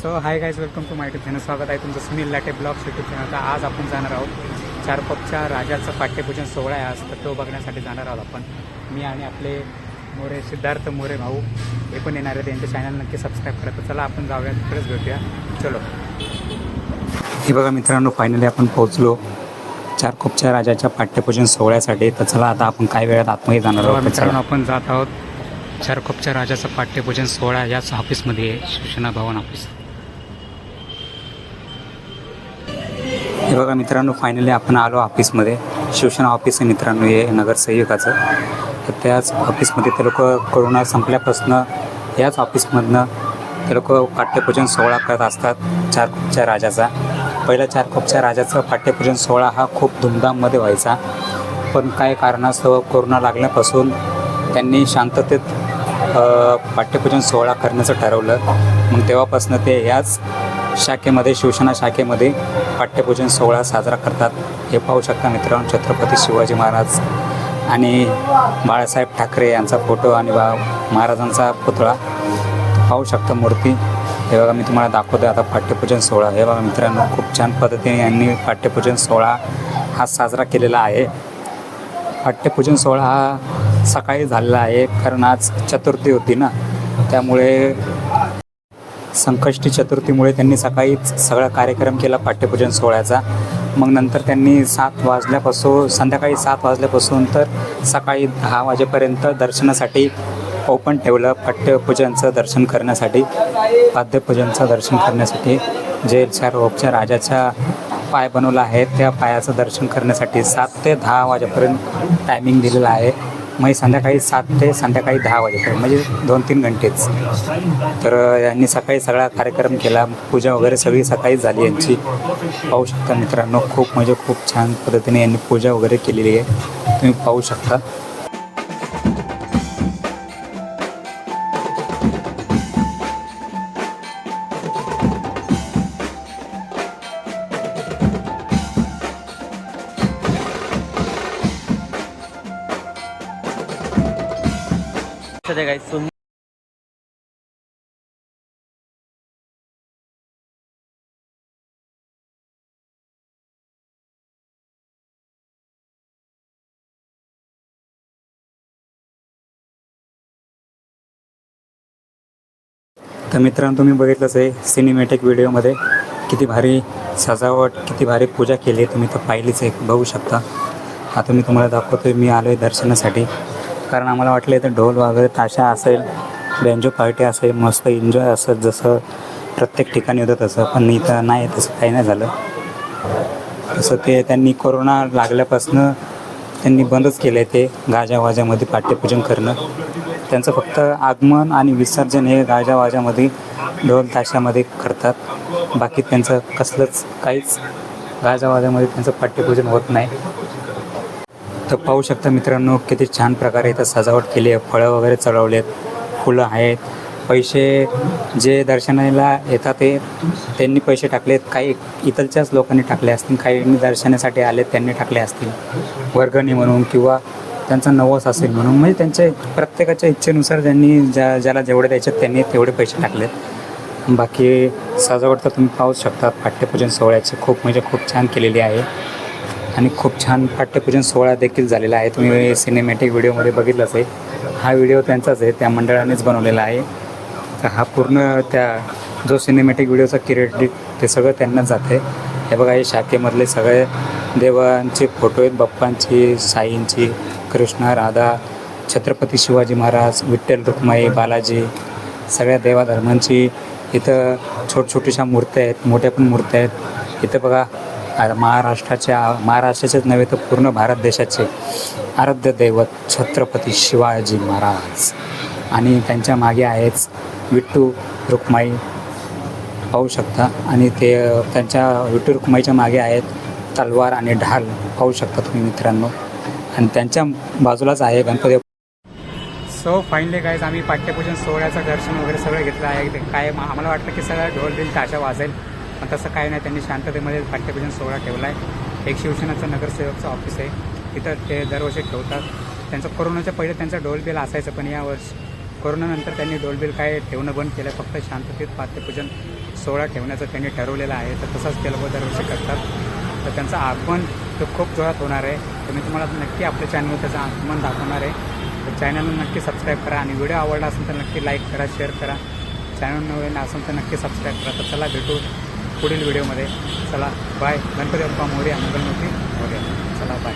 So hi guys welcome to my channel स्वागत आहे तुमचं Sunil Late blogs YouTube channel आज आपण जाणार आहोत चारपपच्या राजाचं पाठ्यपूजन सोहळा आहे. आज तर तो बघण्यासाठी जाणार आहोत आपण. मी आणि आपले मोरे सिद्धार्थ मोरे भाऊ हे पण येणार आहेत. त्यांचे चॅनल नक्की सबस्क्राईब करा. तर चला आपण जाऊया. तिकडेच भेटूया. चलो. हे बघा मित्रांनो फायनली आपण पोहोचलो चारकोपच्या राजाच्या पाठ्यपूजन सोहळ्यासाठी. तर चला आता आपण काही वेळात आतमध्ये जाणार आहोत. मित्रांनो आपण जात आहोत चारकोपच्या राजाचं पाठ्यपूजन सोहळा याच ऑफिसमध्ये आहे. शिवसेना भवन ऑफिस हे बघा मित्रांनो फायनली आपण आलो ऑफिसमध्ये शिवसेना ऑफिस आहे मित्रांनो हे नगरसेवकाचं. तर त्याच ऑफिसमध्ये ते लोक कोरोना संपल्यापासून याच ऑफिसमधनं ते लोक पाठ्यपूजन सोहळा करत असतात चारकोपच्या राजाचा. पहिला चारकोपच्या राजाचा पाठ्यपूजन सोहळा हा खूप धूमधाममध्ये व्हायचा. पण काही कारणास्तव कोरोना लागल्यापासून त्यांनी शांततेत पाठ्यपूजन सोहळा करण्याचं ठरवलं. मग तेव्हापासून ते याच शाखेमध्ये शिवसेना शाखेमध्ये पाठ्यपूजन सोहळा साजरा करतात. हे पाहू शकता मित्रांनो छत्रपती शिवाजी महाराज आणि बाळासाहेब ठाकरे यांचा फोटो आणि बा महाराजांचा पुतळा. पाहू शकता मूर्ती. हे बघा मी तुम्हाला दाखवतो आता पाठ्यपूजन सोहळा. हे बघा मित्रांनो खूप छान पद्धतीने यांनी पाठ्यपूजन सोहळा हा साजरा केलेला आहे. पाठ्यपूजन सोहळा हा सकाळी झालेला आहे कारण आज चतुर्थी होती ना. त्यामुळे संकष्टी चतुर्थीमुळे त्यांनी सकाळीच सगळा कार्यक्रम केला पाठ्यपूजन सोहळ्याचा. मग नंतर त्यांनी सात वाजल्यापासून संध्याकाळी सात वाजल्यापासून तर सकाळी दहा वाजेपर्यंत दर्शनासाठी ओपन ठेवलं पाठ्यपूजनचं दर्शन करण्यासाठी पाद्यपूजनचं दर्शन करण्यासाठी. जे चार ओपच्या राजाच्या पाय बनवला आहे. त्या पायाचं दर्शन करण्यासाठी सात ते दहा वाजेपर्यंत टायमिंग दिलेलं आहे. मग संध्याकाळी सात ते संध्याकाळी दहा वाजेपर्यंत म्हणजे दोन तीन घंटेच. तर यांनी सकाळी सगळा कार्यक्रम केला पूजा वगैरे सगळी सकाळीच झाली यांची. पाहू शकता मित्रांनो खूप म्हणजे खूप छान पद्धतीने यांनी पूजा वगैरे केलेली आहे. तुम्ही पाहू शकता. सध्या काय तुम तर मित्रांनो तुम्ही बघितलंच आहे सिनेमॅटिक व्हिडिओमध्ये किती भारी सजावट किती भारी पूजा केली आहे तुम्ही तर पाहिलीच आहे बघू शकता. आता मी तुम्हाला दाखवतो आहे मी आलो आहे दर्शनासाठी. कारण आम्हाला वाटलं इथं ढोल वगैरे ताशा असेल बँजो पार्टी असेल मस्त एन्जॉय असेल जसं प्रत्येक ठिकाणी होतं तसं पण इथं नाही तसं काही नाही झालं. तसं ते त्यांनी कोरोना लागल्यापासनं त्यांनी बंदच केलं आहे ते गाजावाजामध्ये पाठ्यपूजन करणं. त्यांचं फक्त आगमन आणि विसर्जन हे गाजावाजामध्ये ढोल ताशामध्ये करतात. बाकी त्यांचं कसलंच काहीच गाजावाजामध्ये त्यांचं पाठ्यपूजन होत नाही. तर पाहू शकता मित्रांनो किती छान प्रकारे इथं सजावट केली आहे. फळं वगैरे चढवलेत फुलं आहेत. पैसे जे दर्शनाला येतात ते त्यांनी पैसे टाकलेत काही इथलच्याच लोकांनी टाकले असतील काही दर्शनासाठी आले त्यांनी टाकले असतील. वर्गणी म्हणून किंवा त्यांचा नवस असेल म्हणून. म्हणजे त्यांच्या प्रत्येकाच्या इच्छेनुसार ज्यांनी ज्या ज्याला जेवढे द्यायचे त्यांनी तेवढे पैसे टाकलेत. बाकी सजावट तर तुम्ही पाहू शकता. पाठ्यपूजन सोहळ्याची खूप म्हणजे खूप छान केलेली आहे. आणि खूप छान पाठ्यपूजन सोहळा देखील झालेला आहे. तुम्ही सिनेमॅटिक व्हिडिओमध्ये बघितलंच आहे. हा व्हिडिओ त्यांचाच आहे. त्या मंडळानेच बनवलेला आहे. तर हा पूर्ण त्या जो सिनेमॅटिक व्हिडिओचा क्रेडिट ते सगळं त्यांनाच जाते. आहे हे बघा हे शाखेमधले सगळे देवांचे फोटो आहेत. बाप्पांची साईंची कृष्ण राधा छत्रपती शिवाजी महाराज विठ्ठल रुक्माई बालाजी सगळ्या देवाधर्मांची इथं छोट छोट्याशा मूर्त्या आहेत. मोठ्या पण मूर्त्या आहेत. इथं बघा महाराष्ट्राच्या महाराष्ट्राचेच नव्हे तर पूर्ण भारत देशाचे आराध्य दैवत छत्रपती शिवाजी महाराज. आणि त्यांच्या मागे आहेच विठ्ठू रुक्माई. पाहू शकता. आणि ते त्यांच्या विठ्ठू रुक्माईच्या मागे आहेत तलवार आणि ढाल. पाहू शकता तुम्ही मित्रांनो. आणि त्यांच्या बाजूलाच आहे गणपती सो फायनली गाईज आम्ही पाठ्यपूजन सोहळ्याचं दर्शन वगैरे सगळं घेतलं आहे. ते काय आम्हाला वाटलं की सगळं ढोल बिल ताशा वाजेल. पण तसं काही नाही त्यांनी शांततेमध्ये पाठ्यपूजन सोहळा ठेवला आहे एक शिवसेनाचं नगरसेवकचं ऑफिस आहे. तिथं ते दरवर्षी ठेवतात. त्यांचं कोरोनाच्या पहिले त्यांचं डोलबिल असायचं पण यावर्षी कोरोनानंतर त्यांनी डोलबिल काय ठेवणं बंद केलं फक्त शांततेत पाठ्यपूजन सोहळा ठेवण्याचं त्यांनी ठरवलेलं आहे. तर तसंच ते लोक दरवर्षी करतात. तर त्यांचं आगमन तो खूप जोरात होणार आहे. तर मी तुम्हाला नक्की आपल्या चॅनलवर त्याचं आगमन दाखवणार आहे. तर चॅनलला नक्की सबस्क्राईब करा आणि व्हिडिओ आवडला असेल तर नक्की लाईक करा शेअर करा. चॅनल नवीन असेल तर नक्की सबस्क्राईब करा. तर चला भेटू. पुढील व्हिडिओमध्ये. चला बाय गणपती बाप्पा मोर्या मंगलमूर्ती मोर्या. चला बाय